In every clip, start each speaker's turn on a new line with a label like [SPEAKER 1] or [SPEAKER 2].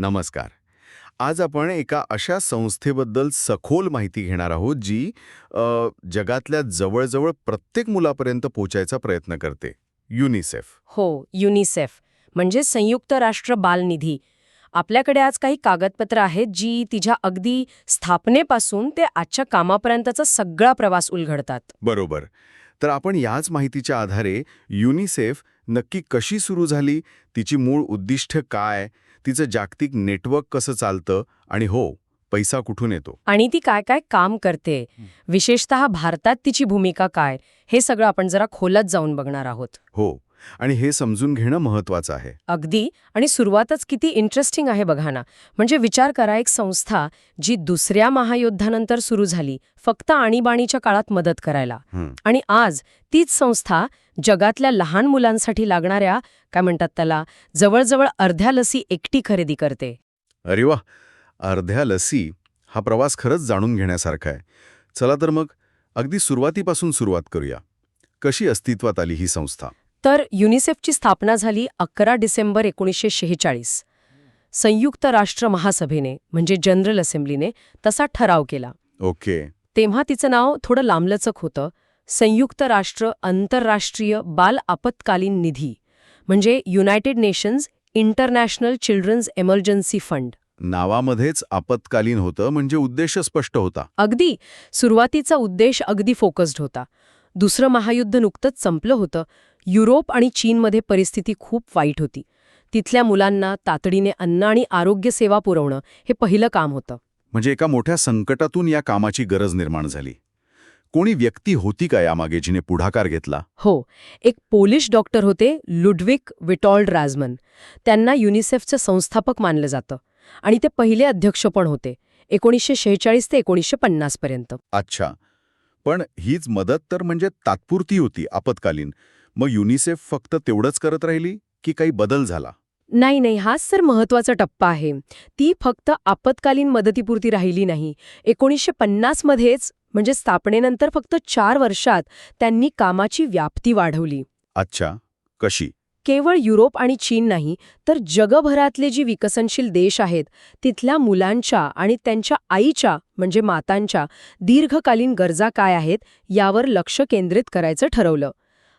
[SPEAKER 1] नमस्कार. आज आपण एका अशा संस्थेबद्दल सखोल माहिती घेणार आहोत जी अ, जगातल्या जवळजवळ प्रत्येक मुलापर्यंत पोचायचा प्रयत्न करते. युनिसेफ.
[SPEAKER 2] हो युनिसेफ. म्हणजे संयुक्त राष्ट्र बालनिधी आपल्याकडे आज काही कागदपत्र आहेत जी तिच्या अगदी स्थापनेपासून ते आजच्या कामापर्यंतचा सगळा प्रवास उलगडतात.
[SPEAKER 1] बरोबर. तर आपण याच माहितीच्या आधारे युनिसेफ नक्की कशी सुरू झाली तिची मूळ उद्दिष्ट काय तिचं जागतिक नेटवर्क कसं चालतं आणि हो पैसा कुठून येतो?
[SPEAKER 2] आणि ती काय काय काम करते? विशेषतः भारतात तिची भूमिका काय? हे सगळं आपण जरा खोलात जाऊन बघणार आहोत.
[SPEAKER 1] हो. आणि हे समजून घेणं महत्वाचं आहे.
[SPEAKER 2] अगदी. आणि सुरुवातच किती इंटरेस्टिंग आहे बघा ना. म्हणजे विचार करा एक संस्था जी दुसऱ्या महायुद्धानंतर सुरू झाली फक्त आणीबाणीच्या काळात मदत करायला. आणि आज तीच संस्था जगातल्या लहान मुलांसाठी लागणाऱ्या काय म्हणतात त्याला जवळजवळ अर्ध्या लसी एकटी खरेदी करते.
[SPEAKER 1] अरे वा अर्ध्या लसी हा प्रवास खरंच जाणून घेण्यासारखा आहे. चला तर मग अगदी सुरुवातीपासून सुरुवात करूया. कशी अस्तित्वात आली ही संस्था?
[SPEAKER 2] तर युनिसेफची स्थापना झाली अकरा डिसेंबर एकोणीसशे शेहेचाळीस. संयुक्त राष्ट्र महासभेने म्हणजे जनरल असेंब्लीने तसा ठराव केला.
[SPEAKER 1] ओके.
[SPEAKER 2] तेव्हा तिचं नाव थोडं लांबलचक होतं. संयुक्त राष्ट्र आंतरराष्ट्रीय बाल आपत्कालीन निधी म्हणजे United Nations International Children's Emergency Fund.
[SPEAKER 1] नावामध्येच आपत्कालीन होतं म्हणजे उद्देश स्पष्ट होता.
[SPEAKER 2] अगदी. सुरुवातीचा उद्देश अगदी फोकस्ड होता. दुसरं महायुद्ध नुकतंच संपलं होतं. युरोप आणि चीनमध्ये परिस्थिती खूप वाईट होती. तिथल्या मुलांना तातडीने अन्न आणि आरोग्य सेवा पुरवणं हे पहिलं काम होतं.
[SPEAKER 1] म्हणजे एका मोठ्या संकटातून या कामाची गरज निर्माण झाली. कोणी व्यक्ती होती का यामागे जिने पुढाकार घेतला?
[SPEAKER 2] हो एक पोलिश डॉक्टर होते लुडविक विटॉल्ड राजमन. त्यांना युनिसेफचं संस्थापक मानलं जातं. आणि ते पहिले अध्यक्ष पण होते एकोणीसशे शेहेचाळीस ते एकोणीसशे पन्नास पर्यंत.
[SPEAKER 1] अच्छा. पण हीच मदत तर म्हणजे तात्पुरती होती आपत्कालीन. मग युनिसेफ फक्त तेवढंच करत राहिली की काही बदल झाला?
[SPEAKER 2] नाही नाही हाच तर महत्त्वाचा टप्पा आहे. ती फक्त आपत्कालीन मदतीपुरती राहिली नाही. एकोणीसशे पन्नासमध्येच म्हणजे स्थापनेनंतर फक्त चार वर्षात त्यांनी कामाची व्याप्ती वाढवली.
[SPEAKER 1] अच्छा. कशी?
[SPEAKER 2] केवळ युरोप आणि चीन नाही तर जगभरातले जी विकसनशील देश आहेत तिथल्या मुलांच्या आणि त्यांच्या आईच्या म्हणजे मातांच्या दीर्घकालीन गरजा काय आहेत यावर लक्ष केंद्रित करायचं ठरवलं.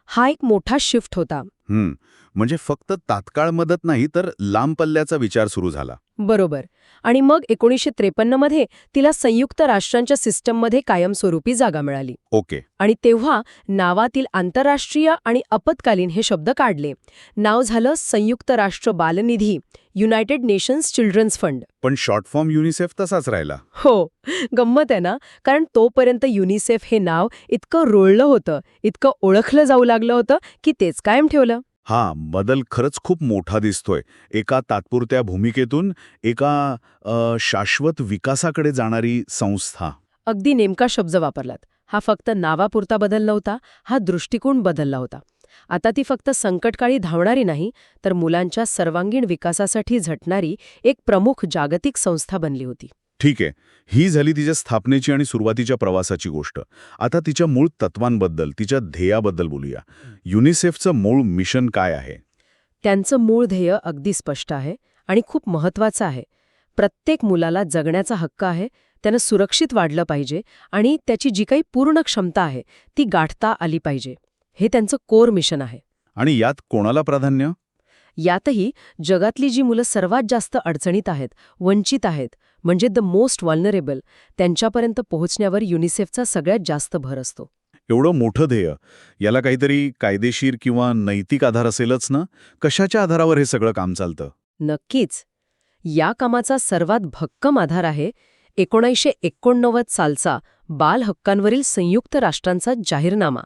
[SPEAKER 2] हा एक मोठा शिफ्ट होता.
[SPEAKER 1] म्हणजे फक्त तात्काळ मदत नाही तर लांब पल्ल्याचा विचार सुरू झाला.
[SPEAKER 2] बरोबर. आणि मग एकोणीसशे त्रेपन्नमध्ये तिला संयुक्त राष्ट्रांच्या सिस्टममध्ये कायमस्वरूपी जागा मिळाली.
[SPEAKER 1] ओके.
[SPEAKER 2] आणि तेव्हा नावातील आंतरराष्ट्रीय आणि आपत्कालीन हे शब्द काढले. नाव झालं संयुक्त राष्ट्र बालनिधी युनायटेड नेशन्स चिल्ड्रन्स फंड.
[SPEAKER 1] पण शॉर्ट फॉर्म युनिसेफ तसाच राहिला.
[SPEAKER 2] हो गंमत आहे ना? कारण तोपर्यंत युनिसेफ हे नाव इतकं रोळलं होतं इतकं ओळखलं जाऊ लागलं होतं की तेच कायम ठेवलं.
[SPEAKER 1] हा बदल खरंच खूप मोठा दिसतोय. एका तात्पुरत्या भूमिकेतून एका अ, शाश्वत विकासाकडे जाणारी संस्था.
[SPEAKER 2] अगदी नेमका शब्द वापरलात. हा फक्त नावापुरता बदल नव्हता हा दृष्टिकोन बदलला होता. आता ती फक्त संकटकाळी धावणारी नाही तर मुलांच्या सर्वांगीण विकासासाठी झटणारी एक प्रमुख जागतिक संस्था बनली होती.
[SPEAKER 1] ठीक आहे. ही झाली तिच्या स्थापनेची आणि सुरुवातीच्या प्रवासाची गोष्ट. आता तिच्या मूळ तत्वांबद्दल तिच्या ध्येयाबद्दल बोलूया. युनिसेफचं मूळ मिशन काय आहे?
[SPEAKER 2] त्यांचं मूळ ध्येय अगदी स्पष्ट आहे आणि खूप महत्वाचं आहे. प्रत्येक मुलाला जगण्याचा हक्क आहे त्यानं सुरक्षित वाढलं पाहिजे आणि त्याची जी काही पूर्ण क्षमता आहे ती गाठता आली पाहिजे. हे त्यांचं कोर मिशन आहे.
[SPEAKER 1] आणि यात कोणाला प्राधान्य?
[SPEAKER 2] यातही जगातली जी मुलं सर्वात जास्त अडचणीत आहेत वंचित आहेत म्हणजे द मोस्ट वल्नरेबल त्यांच्यापर्यंत पोहोचण्यावर युनिसेफचा सगळ्यात जास्त भर असतो.
[SPEAKER 1] एवढं मोठं ध्येय याला काहीतरी कायदेशीर किंवा नैतिक आधार असेलच ना? कशाच्या आधारावर हे सगळं काम चालतं?
[SPEAKER 2] नक्कीच. या कामाचा सर्वात भक्कम आधार आहे एकोणीसशे एकोणनव्वद सालचा बाल हक्कांवरील संयुक्त राष्ट्रांचा जाहीरनामा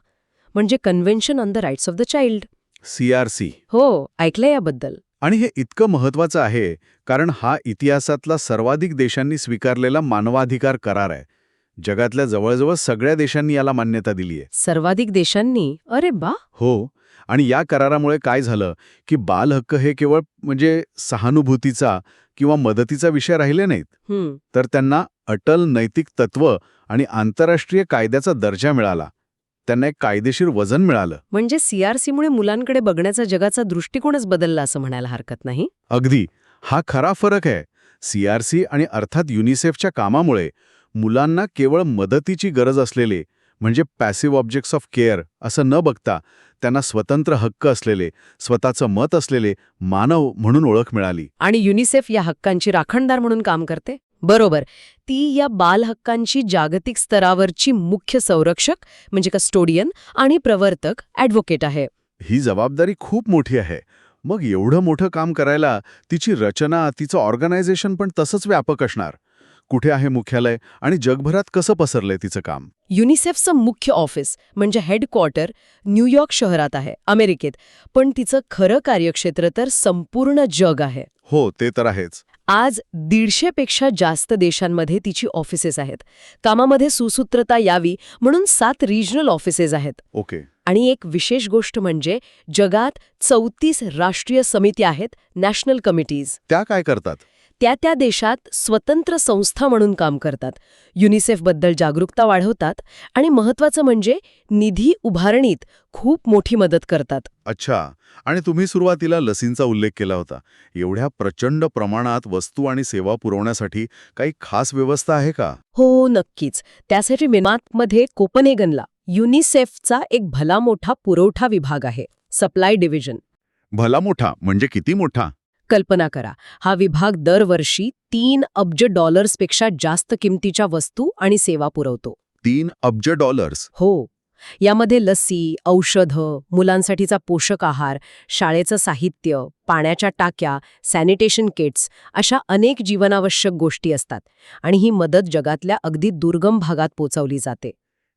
[SPEAKER 2] म्हणजे Convention on the Rights of the Child
[SPEAKER 1] CRC
[SPEAKER 2] हो ऐकलंय याबद्दल.
[SPEAKER 1] आणि हे इतकं महत्वाचं आहे कारण हा इतिहासातला सर्वाधिक देशांनी स्वीकारलेला मानवाधिकार करार आहे. जगातल्या जवळजवळ सगळ्या देशांनी याला मान्यता दिली आहे
[SPEAKER 2] सर्वाधिक देशांनी? अरे बा!
[SPEAKER 1] हो आणि या करारामुळे काय झालं की बाल हक्क हे केवळ म्हणजे सहानुभूतीचा किंवा मदतीचा विषय राहिले नाहीत. तर त्यांना अटल नैतिक तत्व आणि आंतरराष्ट्रीय कायद्याचा दर्जा मिळाला. त्यांना एक कायदेशीर वजन मिळालं.
[SPEAKER 2] म्हणजे सीआरसीमुळे मुलांकडे बघण्याचा जगाचा दृष्टिकोनच बदलला असं म्हणायला हरकत नाही?
[SPEAKER 1] अगदी. हा खरा फरक आहे. सीआरसी आणि अर्थात युनिसेफच्या कामामुळे मुलांना केवळ मदतीची गरज असलेले म्हणजे पॅसिव्ह ऑब्जेक्ट्स ऑफ केअर असं न बघता त्यांना स्वतंत्र हक्क असलेले स्वतःचं मत असलेले मानव म्हणून ओळख मिळाली.
[SPEAKER 2] आणि युनिसेफ या हक्कांची राखणदार म्हणून काम करते? बरोबर. ती या बाल हक्कांची जागतिक स्तरावरची मुख्य संरक्षक म्हणजे कस्टोडियन आणि प्रवर्तक ॲडव्होकेट आहे.
[SPEAKER 1] ही जबाबदारी खूप मोठी आहे. मग एवढं मोठं काम करायला तिची रचना तिचं ऑर्गनायझेशन पण तसंच व्यापक असणार. कुठे आहे मुख्यालय आणि जगभरात कसं पसरलंय तिचं काम?
[SPEAKER 2] युनिसेफचं मुख्य ऑफिस म्हणजे हेडक्वार्टर न्यूयॉर्क शहरात आहे अमेरिकेत. पण तिचं खरं कार्यक्षेत्र तर संपूर्ण जग आहे.
[SPEAKER 1] हो ते तर आहेच.
[SPEAKER 2] आज दीडशेपेक्षा जास्त देशांमध्ये तिची ऑफिसेस आहेत. कामामध्ये सुसूत्रता यावी म्हणून सात रिजनल ऑफिसेस आहेत.
[SPEAKER 1] ओके.
[SPEAKER 2] आणि एक विशेष गोष्ट म्हणजे जगात चौतीस राष्ट्रीय समिती आहेत नॅशनल कमिटीज
[SPEAKER 1] त्या काय करतात?
[SPEAKER 2] त्या त्या देशात स्वतंत्र संस्था म्हणून काम करतात. युनिसेफबद्दल जागरूकता वाढवतात आणि महत्वाचं म्हणजे निधी उभारणीत खूप मोठी मदत करतात.
[SPEAKER 1] अच्छा. आणि तुम्ही सुरुवातीला लसींचा उल्लेख केला होता. एवढ्या प्रचंड प्रमाणात वस्तू आणि सेवा पुरवण्यासाठी काही खास व्यवस्था आहे का?
[SPEAKER 2] हो नक्कीच. त्यासाठी मेनातमध्ये कोपनेगनला युनिसेफचा एक भला मोठा पुरवठा विभाग आहे. Supply division.
[SPEAKER 1] भला मोठा म्हणजे किती मोठा?
[SPEAKER 2] कल्पना करा. हा विभाग दरवर्षी तीन अब्ज डॉलर्सपेक्षा जास्त किमतीच्या वस्तू आणि सेवा पुरवतो.
[SPEAKER 1] तीन अब्ज डॉलर्स?
[SPEAKER 2] हो. यामध्ये लसी औषधं मुलांसाठीचा पोषक आहार शाळेचं साहित्य पाण्याच्या टाक्या सॅनिटेशन किट्स अशा अनेक जीवनावश्यक गोष्टी असतात आणि ही मदत जगातल्या अगदी दुर्गम भागात पोचवली जाते.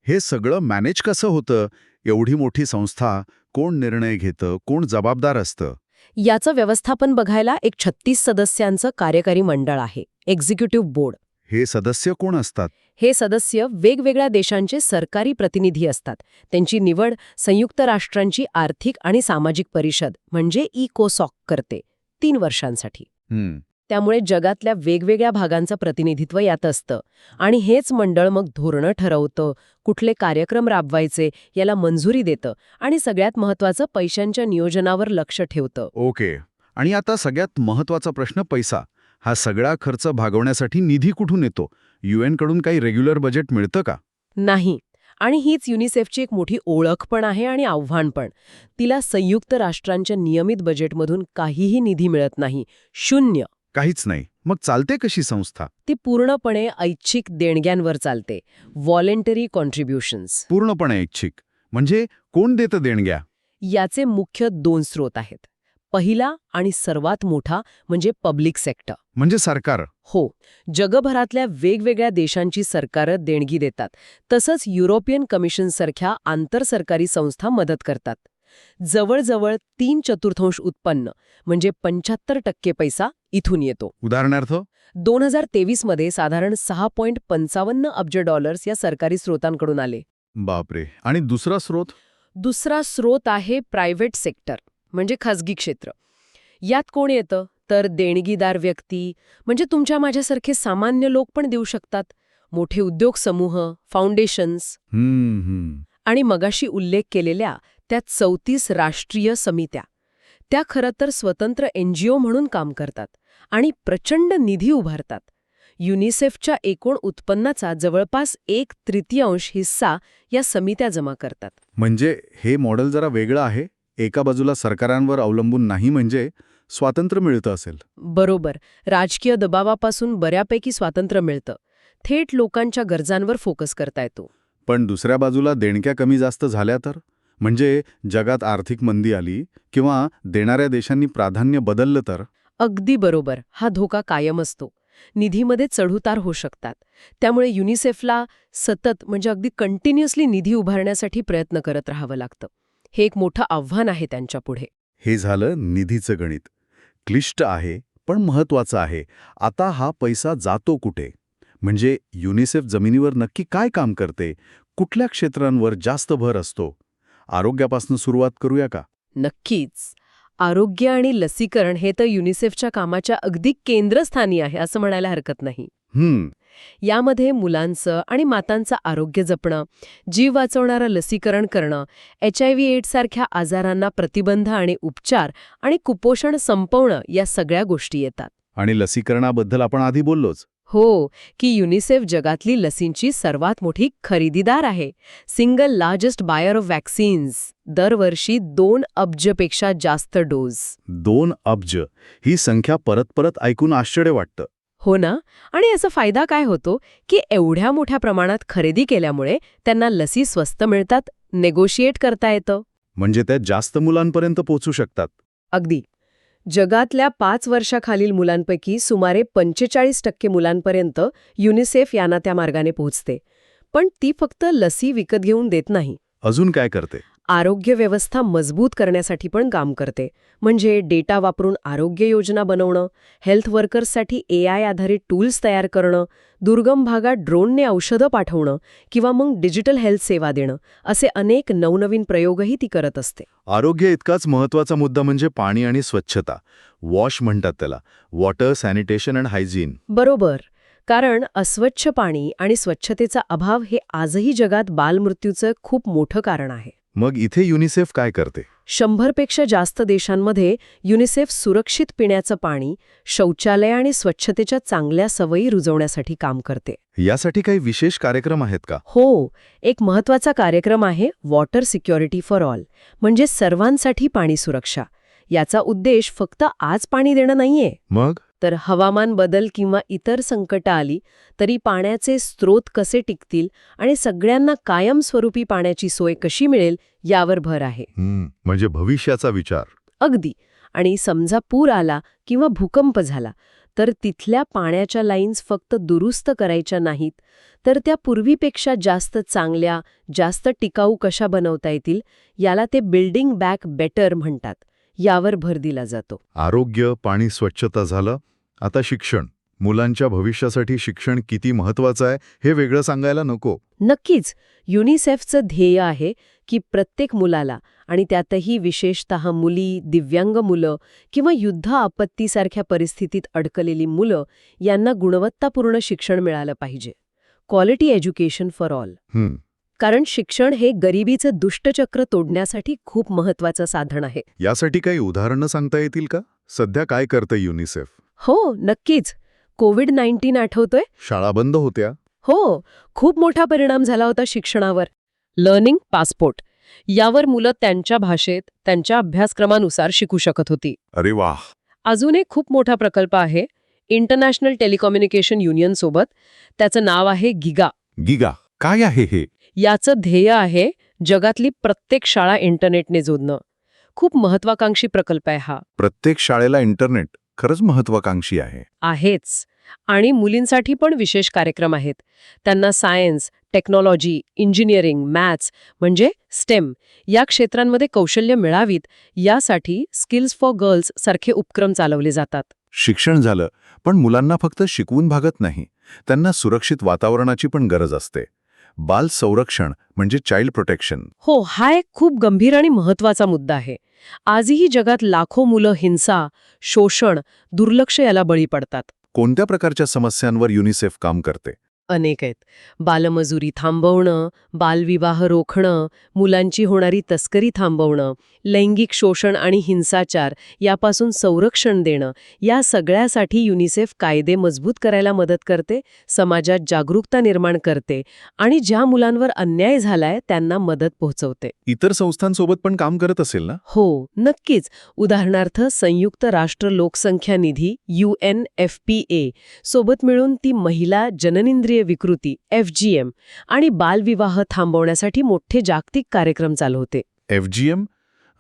[SPEAKER 1] हे सगळं मॅनेज कसं होतं? एवढी मोठी संस्था कोण निर्णय घेतं? कोण जबाबदार असतं?
[SPEAKER 2] याचं व्यवस्थापन बघायला एक छत्तीस सदस्यांचं कार्यकारी मंडळ आहे एक्झिक्युटिव्ह बोर्ड.
[SPEAKER 1] हे सदस्य कोण असतात?
[SPEAKER 2] हे सदस्य वेगवेगळ्या देशांचे सरकारी प्रतिनिधी असतात. त्यांची निवड संयुक्त राष्ट्रांची आर्थिक आणि सामाजिक परिषद म्हणजे इकोसॉक करते तीन वर्षांसाठी. त्यामुळे जगातल्या वेगवेगळ्या भागांचं प्रतिनिधित्व यात असतं. आणि हेच मंडळ मग धोरणं ठरवतं कुठले कार्यक्रम राबवायचे याला मंजुरी देतं आणि सगळ्यात महत्त्वाचं पैशांच्या नियोजनावर लक्ष ठेवतं.
[SPEAKER 1] ओके. आणि आता सगळ्यात महत्त्वाचा प्रश्न पैसा. हा सगळा खर्च भागवण्यासाठी निधी कुठून येतो? कडून काही रेग्युलर बजेट मिळतं का?
[SPEAKER 2] नाही. आणि हीच युनिसेफची एक मोठी ओळख पण आहे आणि आव्हान पण. तिला संयुक्त राष्ट्रांच्या नियमित बजेटमधून काहीही निधी मिळत नाही. शून्य.
[SPEAKER 1] काहीच नाही. मग चालते कशी संस्था?
[SPEAKER 2] ती पूर्णपणे ऐच्छिक देणग्यांवर चालते. व्हॉलेंटरी कॉन्ट्रीब्युशन्स
[SPEAKER 1] पूर्णपणे ऐच्छिक. म्हणजे कोण देतं देणग्या?
[SPEAKER 2] याचे मुख्य दोन स्रोत आहेत. पहिला आणि सर्वात मोठा म्हणजे पब्लिक सेक्टर
[SPEAKER 1] म्हणजे सरकार.
[SPEAKER 2] हो. जगभरातल्या वेगवेगळ्या देशांची सरकारं देणगी देतात. तसंच युरोपियन कमिशनसारख्या आंतरसरकारी संस्था मदत करतात. जवळजवळ तीन चतुर्थांश उत्पन्न म्हणजे पंच्याहत्तर टक्के पैसा इथून येतो.
[SPEAKER 1] उदाहरणार्थ?
[SPEAKER 2] दोन हजार तेवीसमध्ये साधारण सहा पॉईंट पंचावन्न अब्ज डॉलर्स या सरकारी स्रोतांकडून आले.
[SPEAKER 1] बापरे. आणि दुसरा स्रोत?
[SPEAKER 2] दुसरा स्रोत आहे प्रायव्हेट सेक्टर म्हणजे खाजगी क्षेत्र. यात कोण येतं? तर देणगीदार व्यक्ती म्हणजे तुमच्या माझ्यासारखे सामान्य लोक पण देऊ शकतात. मोठे उद्योग समूह फाउंडेशन्स आणि मगाशी उल्लेख केलेल्या त्या चौतीस राष्ट्रीय समित्या. त्या खरं तर स्वतंत्र एनजीओ म्हणून काम करतात आणि प्रचंड निधी उभारतात. युनिसेफच्या एकूण उत्पन्नाचा जवळपास एक तृतीयांश हिस्सा या समित्या जमा करतात.
[SPEAKER 1] म्हणजे हे मॉडेल जरा वेगळं आहे? एका बाजूला सरकारांवर अवलंबून नाही म्हणजे स्वातंत्र्य मिळतं असेल.
[SPEAKER 2] बरोबर. राजकीय दबावापासून बऱ्यापैकी स्वातंत्र्य मिळतं. थेट लोकांच्या गरजांवर फोकस करता येतो.
[SPEAKER 1] पण दुसऱ्या बाजूला देणक्या कमी जास्त झाल्या तर? म्हणजे जगात आर्थिक मंदी आली किंवा देणाऱ्या देशांनी प्राधान्य बदललं तर?
[SPEAKER 2] अगदी बरोबर. हा धोका कायम असतो. निधीमध्ये चढउतार होऊ शकतात. त्यामुळे युनिसेफला सतत म्हणजे अगदी कंटिन्युअसली निधी उभारण्यासाठी प्रयत्न करत राहावं लागतं. हे एक मोठं आव्हान आहे त्यांच्यापुढे
[SPEAKER 1] हे झालं निधीचं गणित. क्लिष्ट आहे पण महत्वाचं आहे. आता हा पैसा जातो कुठे? म्हणजे युनिसेफ जमिनीवर नक्की काय काम करते? कुठल्या क्षेत्रांवर जास्त भर असतो? आरोग्यापासून सुरुवात करूया का?
[SPEAKER 2] नक्कीच. आरोग्य आणि लसीकरण हे तर युनिसेफच्या कामाच्या अगदी केंद्रस्थानी आहे असं म्हणायला हरकत नाही.
[SPEAKER 1] हम्म.
[SPEAKER 2] यामध्ये मुलांचं आणि मातांचं आरोग्य जपणं जीव वाचवणारं लसीकरण करणं एच आय व्ही एड्ससारख्या आजारांना प्रतिबंध आणि उपचार आणि कुपोषण संपवणं या सगळ्या गोष्टी येतात.
[SPEAKER 1] आणि लसीकरणाबद्दल आपण आधी बोललोच.
[SPEAKER 2] हो की युनिसेफ जगातली लसींची सर्वात मोठी खरेदीदार आहे. Single largest buyer of vaccines. दरवर्षी दोन अब्जपेक्षा जास्त डोस.
[SPEAKER 1] दोन अब्ज. ही संख्या परत परत ऐकून आश्चर्य वाटतं.
[SPEAKER 2] हो ना? आणि याचा फायदा काय होतो की एवढ्या मोठ्या प्रमाणात खरेदी केल्यामुळे त्यांना लसी स्वस्त मिळतात नेगोशिएट करता येतं.
[SPEAKER 1] म्हणजे त्या जास्त मुलांपर्यंत पोहोचू शकतात.
[SPEAKER 2] अगदी. जगातल्या पाच वर्षाखालील मुलांपैकी सुमारे पंचेचाळीस टक्के मुलांपर्यंत युनिसेफ यांना त्या मार्गाने पोहोचते. पण ती फक्त लसी विकत घेऊन देत नाही.
[SPEAKER 1] अजून काय करते?
[SPEAKER 2] आरोग्य व्यवस्था मजबूत करण्यासाठी पण काम करते. म्हणजे डेटा वापरून आरोग्य योजना बनवणं हेल्थ वर्कर्ससाठी ए आय आधारित टूल्स तयार करणं दुर्गम भागात ड्रोनने औषधं पाठवणं किंवा मग डिजिटल हेल्थ सेवा देणं असे अनेक नवनवीन प्रयोगही ती करत असते.
[SPEAKER 1] आरोग्य इतकाच महत्त्वाचा मुद्दा म्हणजे पाणी आणि स्वच्छता. वॉश म्हणतात त्याला. Water sanitation and hygiene.
[SPEAKER 2] बरोबर. कारण अस्वच्छ पाणी आणि स्वच्छतेचा अभाव हे आजही जगात बालमृत्यूचं खूप मोठं कारण आहे.
[SPEAKER 1] मग इथे युनिसेफ काय करते?
[SPEAKER 2] शंभरपेक्षा जास्त देशांमध्ये युनिसेफ सुरक्षित पिण्याचं पाणी शौचालय आणि स्वच्छतेच्या चांगल्या सवयी रुजवण्यासाठी काम करते.
[SPEAKER 1] यासाठी काही विशेष कार्यक्रम आहेत का?
[SPEAKER 2] हो एक महत्त्वाचा कार्यक्रम आहे वॉटर सिक्युरिटी फॉर ऑल म्हणजे सर्वांसाठी पाणी सुरक्षा. याचा उद्देश फक्त आज पाणी देणं नाहीये.
[SPEAKER 1] मग?
[SPEAKER 2] तर हवामान बदल किंवा इतर संकटं आली तरी पाण्याचे स्रोत कसे टिकतील आणि सगळ्यांना कायमस्वरूपी पाण्याची सोय कशी मिळेल यावर भर आहे.
[SPEAKER 1] म्हणजे भविष्याचा विचार.
[SPEAKER 2] अगदी. आणि समजा पूर आला किंवा भूकंप झाला तर तिथल्या पाण्याच्या लाईन्स फक्त दुरुस्त करायच्या नाहीत तर त्या पूर्वीपेक्षा जास्त चांगल्या जास्त टिकाऊ कशा बनवता येतील याला ते बिल्डिंग बॅक बेटर म्हणतात. यावर भर दिला जातो.
[SPEAKER 1] आरोग्य पाणी स्वच्छता झालं. आता शिक्षण. मुलांच्या भविष्यासाठी शिक्षण किती महत्वाचं आहे हे वेगळं सांगायला नको.
[SPEAKER 2] नक्कीच. युनिसेफचं ध्येय आहे की प्रत्येक मुलाला आणि त्यातही विशेषत मुली दिव्यांग मुलं किंवा युद्ध आपत्तीसारख्या परिस्थितीत अडकलेली मुलं यांना गुणवत्तापूर्ण शिक्षण मिळालं पाहिजे. क्वालिटी एज्युकेशन फॉर ऑल कारण शिक्षण हे गरिबीचं दुष्टचक्र तोडण्यासाठी खूप महत्वाचं साधन आहे.
[SPEAKER 1] यासाठी काही उदाहरणं सांगता येतील का? सध्या काय करतं युनिसेफ
[SPEAKER 2] हो नक्कीच. कोविड नाईन्टीन आठवतोय?
[SPEAKER 1] शाळा बंद होत्या.
[SPEAKER 2] हो खूप मोठा परिणाम झाला होता शिक्षणावर. Learning passport. यावर मुलं त्यांच्या भाषेत त्यांच्या अभ्यासक्रमानुसार शिकू शकत होती.
[SPEAKER 1] अरे वाह!
[SPEAKER 2] अजून एक खूप मोठा प्रकल्प आहे इंटरनॅशनल टेलिकम्युनिकेशन युनियन सोबत. त्याचं नाव आहे गिगा.
[SPEAKER 1] गिगा. काय आहे हे?
[SPEAKER 2] याचं ध्येय आहे जगातली प्रत्येक शाळा इंटरनेटने जोडणं. खूप महत्वाकांक्षी प्रकल्प आहे हा.
[SPEAKER 1] प्रत्येक शाळेला इंटरनेट खरंच महत्वाकांक्षी आहे.
[SPEAKER 2] आहेच. आणि मुलींसाठी पण विशेष कार्यक्रम आहेत. त्यांना सायन्स टेक्नॉलॉजी इंजिनिअरिंग मॅथ्स म्हणजे स्टेम या क्षेत्रांमध्ये कौशल्य मिळावीत यासाठी स्किल्स फॉर गर्ल्स सारखे उपक्रम चालवले जातात.
[SPEAKER 1] शिक्षण झालं पण मुलांना फक्त शिकवून भागत नाही. त्यांना सुरक्षित वातावरणाची पण गरज असते. बाल संरक्षण म्हणजे चाइल्ड प्रोटेक्शन
[SPEAKER 2] हो हा एक खूप गंभीर आणि महत्त्वाचा मुद्दा आहे. आजही जगात लाखो मुलं हिंसा शोषण दुर्लक्ष याला बळी पडतात.
[SPEAKER 1] कोणत्या प्रकारच्या समस्यांवर युनिसेफ काम करते?
[SPEAKER 2] अनेक आहेत. बालमजुरी थांबवणं बालविवाह रोखणं मुलांची होणारी तस्करी थांबवणं लैंगिक शोषण आणि हिंसाचार यापासून संरक्षण देणं या सगळ्यासाठी युनिसेफ कायदे मजबूत करायला मदत करते समाजात जागरूकता निर्माण करते आणि ज्या मुलांवर अन्याय झालाय त्यांना मदत पोहोचवते.
[SPEAKER 1] इतर संस्थांसोबत पण काम करत असेल ना?
[SPEAKER 2] हो नक्कीच. उदाहरणार्थ संयुक्त राष्ट्र लोकसंख्या निधी U N F P A सोबत मिळून ती महिला जननेंद्रिय विकृती एफ जी एम आणि बालविवाह थांबवण्यासाठी मोठे जागतिक कार्यक्रम चालवते
[SPEAKER 1] एफ जी एम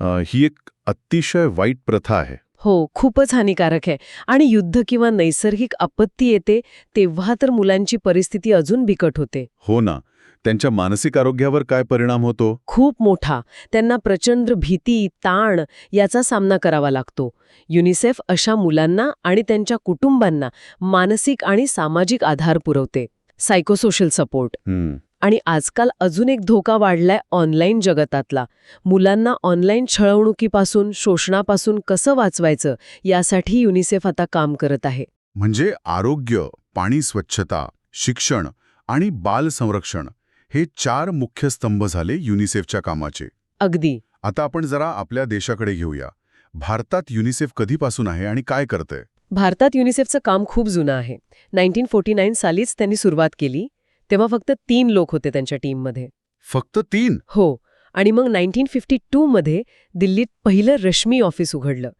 [SPEAKER 1] ही एक अतिशय वाईट प्रथा आहे.
[SPEAKER 2] हो खूपच हानिकारक आहे. आणि युद्ध किंवा नैसर्गिक आपत्ती येते तेव्हा तर मुलांची परिस्थिती अजून बिकट होते.
[SPEAKER 1] हो ना. त्यांच्या मानसिक आरोग्यावर काय परिणाम होतो?
[SPEAKER 2] खूप मोठा. त्यांना प्रचंड भीती ताण याचा सामना करावा लागतो. युनिसेफ अशा मुलांना आणि त्यांच्या कुटुंबांना मानसिक आणि सामाजिक आधार पुरवते. सायकोसोशल सपोर्ट आणि आजकाल अजून एक धोका वाढलाय ऑनलाईन जगतातला. मुलांना ऑनलाईन छळवणुकीपासून शोषणापासून कसं वाचवायचं यासाठी युनिसेफ आता काम करत आहे.
[SPEAKER 1] म्हणजे आरोग्य पाणी स्वच्छता शिक्षण आणि बाल संरक्षण हे चार मुख्य स्तंभ झाले युनिसेफच्या कामाचे.
[SPEAKER 2] अगदी.
[SPEAKER 1] आता आपण जरा आपल्या देशाकडे घेऊया. भारतात युनिसेफ कधीपासून आहे आणि काय करतंय?
[SPEAKER 2] भारतात युनिसेफचं काम खूप जुनं आहे. नाईन्टीन फोर्टी नाईन सालीच त्यांनी सुरुवात केली. तेव्हा फक्त तीन लोक होते त्यांच्या टीममध्ये.
[SPEAKER 1] फक्त तीन?
[SPEAKER 2] हो. आणि मग नाईन्टीन फिफ्टी टूमध्ये दिल्लीत पहिलं रश्मी ऑफिस उघडलं.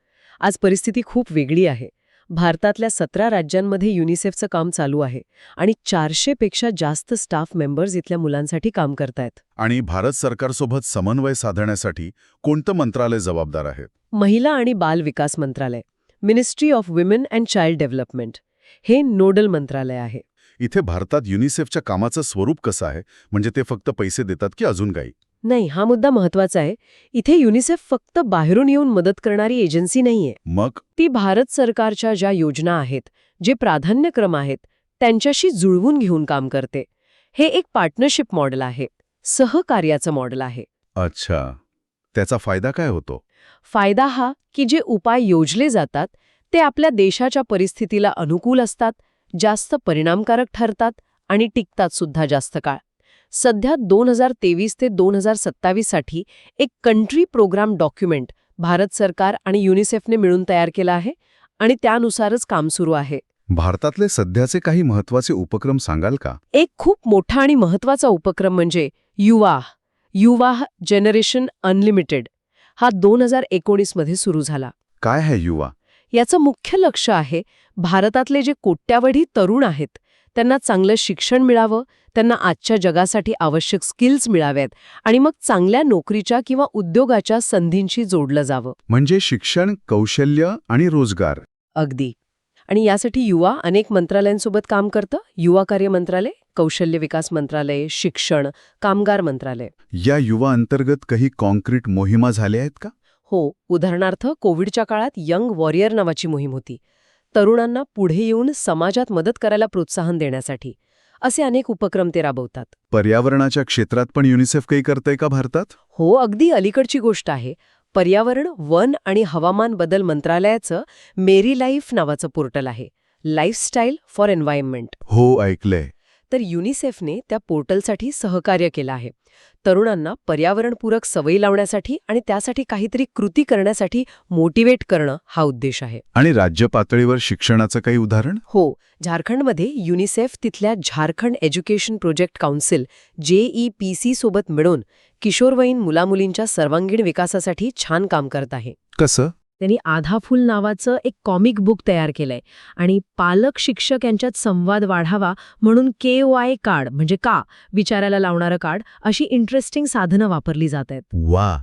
[SPEAKER 2] आज परिस्थिती खूप वेगळी आहे. भारतातल्या सतरा राज्यांमध्ये युनिसेफचं काम चालू आहे आणि चारशेपेक्षा जास्त स्टाफ मेंबर्स इथल्या मुलांसाठी काम करतायत.
[SPEAKER 1] आणि भारत सरकारसोबत समन्वय साधण्यासाठी कोणतं मंत्रालय जबाबदार आहे?
[SPEAKER 2] महिला आणि बाल विकास मंत्रालय. Ministry of women and child development हे नोडल मंत्रालय आहे.
[SPEAKER 1] इथे भारतात युनिसेफच्या कामाचं स्वरूप कसं आहे? म्हणजे ते फक्त पैसे देतात की अजून काही?
[SPEAKER 2] नाही हा मुद्दा महत्त्वाचा आहे. इथे युनिसेफ फक्त बाहेरून येऊन मदत करणारी एजन्सी नाहीये.
[SPEAKER 1] मग?
[SPEAKER 2] ती भारत सरकारच्या ज्या योजना आहेत जे प्राधान्यक्रम आहेत त्यांच्याशी जुळवून घेऊन काम करते. हे एक पार्टनरशिप मॉडेल आहे. सहकार्याचं मॉडेल आहे.
[SPEAKER 1] अच्छा. त्याचा फायदा काय होतो?
[SPEAKER 2] फायदा हा की जे उपाय योजले जातात ते आपल्या देशाच्या परिस्थितीला अनुकूल असतात जास्त परिणामकारक ठरतात आणि टिकतात सुद्धा जास्त काळ. सध्या दोन हजार तेवीस ते दोन हजार सत्तावीससाठी एक कंट्री प्रोग्राम डॉक्युमेंट भारत सरकार आणि युनिसेफने मिळून तयार केला आहे आणि त्यानुसारच काम सुरू आहे.
[SPEAKER 1] भारतातले सध्याचे काही महत्त्वाचे उपक्रम सांगाल का?
[SPEAKER 2] एक खूप मोठा आणि महत्त्वाचा उपक्रम म्हणजे युवा युवा जनरेशन अनलिमिटेड. हा दोन हजार एकोणीसमध्ये सुरू झाला.
[SPEAKER 1] काय आहे युवा?
[SPEAKER 2] याचं मुख्य लक्ष आहे भारतातले जे कोट्यावधी तरुण आहेत त्यांना चांगलं शिक्षण मिळावं त्यांना आजच्या जगासाठी आवश्यक स्किल्स मिळाव्यात आणि मग चांगल्या नोकरीच्या किंवा उद्योगाच्या संधींशी जोडलं जावं.
[SPEAKER 1] म्हणजे शिक्षण कौशल्य आणि रोजगार.
[SPEAKER 2] अगदी. आणि यासाठी युवा अनेक मंत्रालयांसोबत काम करतं. युवा कार्य मंत्रालय कौशल्य विकास मंत्रालय शिक्षण कामगार मंत्रालय.
[SPEAKER 1] या युवा अंतर्गत काही कॉन्क्रीट मोहिमा झाल्या आहेत का?
[SPEAKER 2] हो उदाहरणार्थ कोविडच्या काळात यंग वॉरियर नावाची मोहीम होती. तरुणांना पुढे येऊन समाजात मदत करायला प्रोत्साहन देण्यासाठी. असे अनेक उपक्रम ते राबवतात.
[SPEAKER 1] पर्यावरणाच्या क्षेत्रात पण युनिसेफ काही करतंय का भारतात?
[SPEAKER 2] हो अगदी अलीकडची गोष्ट आहे. पर्यावरण वन आणि हवामान बदल मंत्रालयाचं मेरी लाईफ नावाचं पोर्टल आहे. Lifestyle for environment.
[SPEAKER 1] हो ऐकलंय.
[SPEAKER 2] तर युनिसेफने त्या पोर्टलसाठी सहकार्य केलं आहे. तरुणांना पर्यावरणपूरक सवयी लावण्यासाठी आणि त्यासाठी काहीतरी कृती करण्यासाठी मोटिवेट करणं हा उद्देश आहे.
[SPEAKER 1] आणि राज्य पातळीवर शिक्षणाचं काही उदाहरण?
[SPEAKER 2] हो झारखंडमध्ये युनिसेफ तिथल्या Jharkhand education project council JEPC सोबत मिळून किशोरवयीन मुलामुलींच्या सर्वांगीण विकासासाठी छान काम करत आहे.
[SPEAKER 1] कसं?
[SPEAKER 2] त्यांनी आधा फुल नावाचं एक कॉमिक बुक तयार केलंय आणि पालक शिक्षक यांच्यात संवाद वाढावा म्हणून के वाय कार्ड म्हणजे का विचारायला लावणारं कार्ड अशी इंटरेस्टिंग साधनं वापरली जात आहेत.
[SPEAKER 1] वा!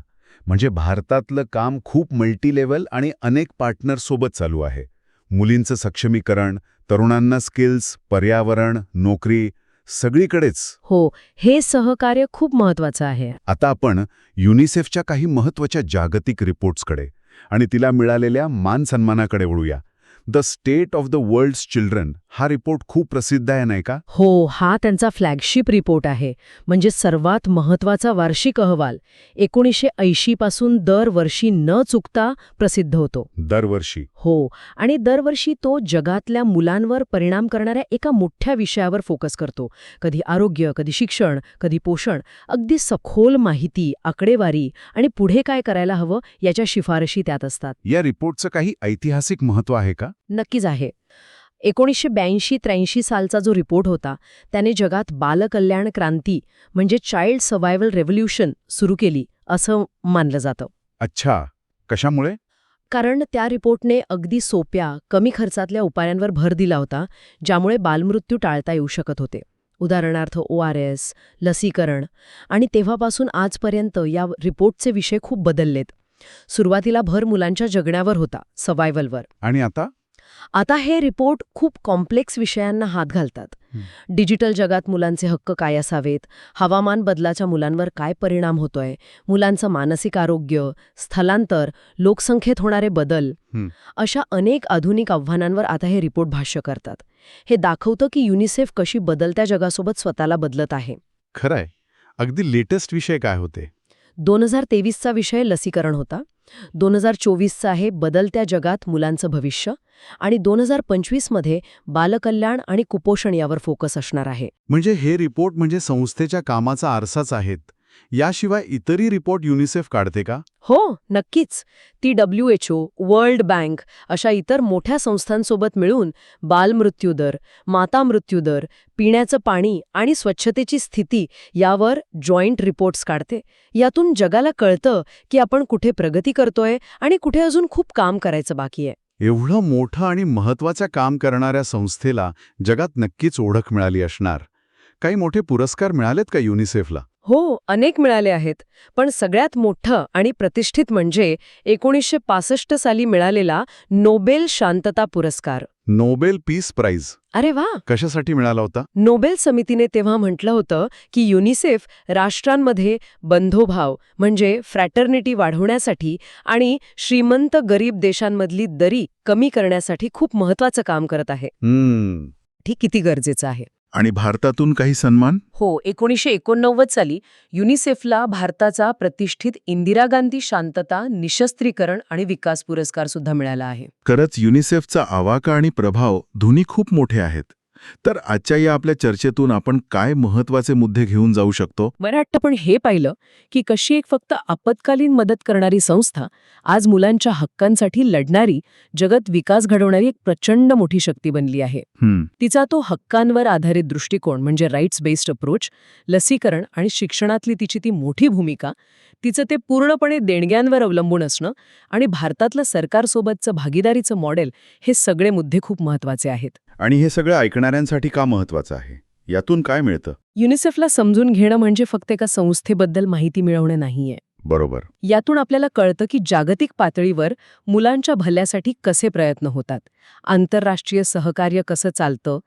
[SPEAKER 1] म्हणजे भारतातलं काम खूप मल्टी लेवल आणि अनेक पार्टनर सोबत चालू आहे. मुलींचं सक्षमीकरण तरुणांना स्किल्स पर्यावरण नोकरी सगळीकडेच.
[SPEAKER 2] हो हे सहकार्य खूप महत्वाचं आहे.
[SPEAKER 1] आता आपण युनिसेफच्या काही महत्त्वाच्या जागतिक रिपोर्ट्सकडे आणि तिला मिळालेल्या मान सन्मानाकडे वळूया. The state of the world's children हा रिपोर्ट खूप प्रसिद्ध आहे नाही का?
[SPEAKER 2] हो हा त्यांचा फ्लॅगशिप रिपोर्ट आहे. म्हणजे सर्वात महत्त्वाचा वार्षिक अहवाल. एकोणीसशे ऐंशी पासून दरवर्षी न चुकता प्रसिद्ध होतो.
[SPEAKER 1] दरवर्षी.
[SPEAKER 2] हो आणि दरवर्षी तो जगातल्या मुलांवर परिणाम करणाऱ्या एका मोठ्या विषयावर फोकस करतो. कधी आरोग्य कधी शिक्षण कधी पोषण. अगदी सखोल माहिती आकडेवारी आणि पुढे काय करायला हवं याच्या शिफारशी त्यात असतात.
[SPEAKER 1] या रिपोर्टचं काही ऐतिहासिक महत्त्व आहे का?
[SPEAKER 2] नक्कीच आहे. एकोणीसशे ब्याऐंशी त्र्याऐंशी सालचा जो रिपोर्ट होता त्याने जगात बालकल्याण क्रांती म्हणजे चाइल्ड सर्व्हायव्हल रेव्होल्युशन सुरू केली असं मानलं जातं.
[SPEAKER 1] अच्छा. कशामुळे?
[SPEAKER 2] कारण त्या रिपोर्टने अगदी सोप्या कमी खर्चातल्या उपायांवर भर दिला होता ज्यामुळे बालमृत्यू टाळता येऊ शकत होते. उदाहरणार्थ ओ आर एस लसीकरण आणि तेव्हापासून आजपर्यंत या रिपोर्टचे विषय खूप बदललेत. सुरुवातीला भर मुलांच्या जगण्यावर होता सर्व्हायव्हलवर
[SPEAKER 1] आणि आता?
[SPEAKER 2] आता हे रिपोर्ट खूप कॉम्प्लेक्स विषयांना हात घालतात. डिजिटल जगात मुलांचे हक्क काय असावेत? हवामान बदलाच्या मुलांवर काय परिणाम होतोय? मुलांचं मानसिक आरोग्य स्थलांतर लोकसंख्येत होणारे बदल. अशा अनेक आधुनिक आव्हानांवर आता हे रिपोर्ट भाष्य करतात. हे दाखवतं की युनिसेफ कशी बदलत्या जगासोबत स्वतःला बदलत आहे.
[SPEAKER 1] खरंय. अगदी लेटेस्ट विषय काय होते?
[SPEAKER 2] दोन हजार तेवीसचा विषय लसीकरण होता. दोन हजार चोवीसचं आहे बदलत्या जगात मुलांचं भविष्य आणि दोन हजार पंचवीसमध्ये बालकल्याण आणि कुपोषण यावर फोकस असणार आहे.
[SPEAKER 1] म्हणजे हे रिपोर्ट म्हणजे संस्थेच्या कामाचा आरसाच आहेत. याशिवाय इतरही रिपोर्ट युनिसेफ काढते का?
[SPEAKER 2] हो नक्कीच. ती W H O world bank अशा इतर मोठ्या संस्थांसोबत मिळून बालमृत्यूदर माता मृत्यूदर पिण्याचं पाणी आणि स्वच्छतेची स्थिती यावर जॉईंट रिपोर्ट्स काढते. यातून जगाला कळतं की आपण कुठे प्रगती करतोय आणि कुठे अजून खूप काम करायचं बाकी आहे.
[SPEAKER 1] एवढं मोठं आणि महत्वाचं काम करणाऱ्या संस्थेला जगात नक्कीच ओळख मिळाली असणार. काही मोठे पुरस्कार मिळालेत का युनिसेफला?
[SPEAKER 2] हो अनेक मिळाले आहेत पण सगळ्यात मोठं आणि प्रतिष्ठित म्हणजे एकोणीसशे पासष्ट साली मिळालेला नोबेल शांतता पुरस्कार.
[SPEAKER 1] Nobel peace prize.
[SPEAKER 2] अरे वा!
[SPEAKER 1] कशासाठी मिळाला होता?
[SPEAKER 2] नोबेल समितीने तेव्हा म्हटलं होतं की युनिसेफ राष्ट्रांमध्ये बंधोभाव म्हणजे फ्रॅटर्निटी वाढवण्यासाठी आणि श्रीमंत गरीब देशांमधली दरी कमी करण्यासाठी खूप महत्वाचं काम करत आहे. हे किती गरजेचं आहे.
[SPEAKER 1] आणि भारतातून काही सन्मान?
[SPEAKER 2] हो एकोणीसशे एकोणनव्वद साली युनिसेफला भारताचा प्रतिष्ठित इंदिरा गांधी शांतता निशस्त्रीकरण आणि विकास पुरस्कार सुद्धा मिळाला आहे.
[SPEAKER 1] खरंच युनिसेफचा आवाका आणि प्रभाव दोन्ही खूप मोठे आहेत. तर आजच्या या आपल्या चर्चेतून आपण काय महत्त्वाचे मुद्दे घेऊन जाऊ शकतो?
[SPEAKER 2] मला वाटतं पण हे पाहिलं की कशी एक फक्त आपत्कालीन मदत करणारी संस्था आज मुलांच्या हक्कांसाठी लढणारी जगत विकास घडवणारी एक प्रचंड मोठी शक्ती बनली आहे. तिचा तो हक्कांवर आधारित दृष्टिकोन म्हणजे राईट्स बेस्ड अप्रोच लसीकरण आणि शिक्षणातली तिची ती मोठी भूमिका तिचं ते पूर्णपणे देणग्यांवर अवलंबून असणं आणि भारतातलं सरकारसोबतचं भागीदारीचं मॉडेल हे सगळे मुद्दे खूप महत्त्वाचे आहेत.
[SPEAKER 1] आणि हे सगळं ऐकणाऱ्यांसाठी का महत्वाचं आहे? यातून काय मिळतं?
[SPEAKER 2] युनिसेफला समजून घेणं म्हणजे फक्त एका संस्थेबद्दल माहिती मिळवणं नाहीये.
[SPEAKER 1] बरोबर.
[SPEAKER 2] यातून आपल्याला कळतं की जागतिक पातळीवर मुलांच्या भल्यासाठी कसे प्रयत्न होतात? आंतरराष्ट्रीय सहकार्य कसं चालतं?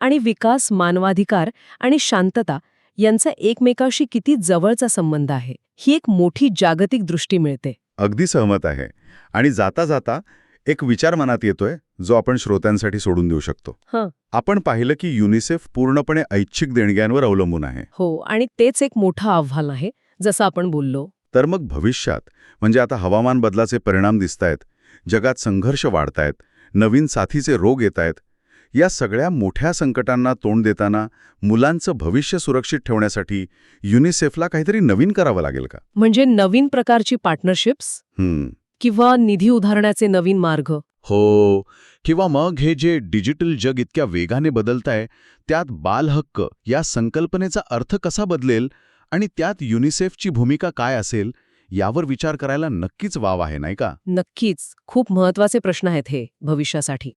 [SPEAKER 2] आणि विकास मानवाधिकार आणि शांतता यांचा एकमेकाशी किती जवळचा संबंध आहे? ही एक मोठी जागतिक दृष्टी मिळते.
[SPEAKER 1] अगदी सहमत आहे. आणि जाता जाता एक विचार मनात येतोय जो आपण श्रोत्यांसाठी सोडून देऊ शकतो.
[SPEAKER 2] हं.
[SPEAKER 1] आपण पाहिलं की युनिसेफ पूर्णपणे ऐच्छिक देणग्यांवर अवलंबून आहे.
[SPEAKER 2] हो आणि तेच एक मोठं आव्हान आहे जसं आपण बोललो.
[SPEAKER 1] तर मग भविष्यात म्हणजे आता हवामान बदलाचे परिणाम दिसतायत जगात संघर्ष वाढतायत नवीन साथीचे रोग येतायत या सगळ्या मोठ्या संकटांना तोंड देताना मुलांचं भविष्य सुरक्षित ठेवण्यासाठी युनिसेफला काहीतरी नवीन करावं लागेल का?
[SPEAKER 2] म्हणजे नवीन प्रकारची पार्टनरशिप्स?
[SPEAKER 1] हम्म.
[SPEAKER 2] किंवा निधी उधारण्याचे नवीन मार्ग?
[SPEAKER 1] हो. किंवा मग हे जे डिजिटल जग इतक्या वेगाने बदलतंय त्यात बालहक्क या संकल्पनेचा अर्थ कसा बदलेल आणि त्यात युनिसेफची भूमिका काय असेल यावर विचार करायला नक्कीच वाव आहे नाही का?
[SPEAKER 2] नक्कीच. खूप महत्त्वाचे प्रश्न आहेत हे भविष्यासाठी.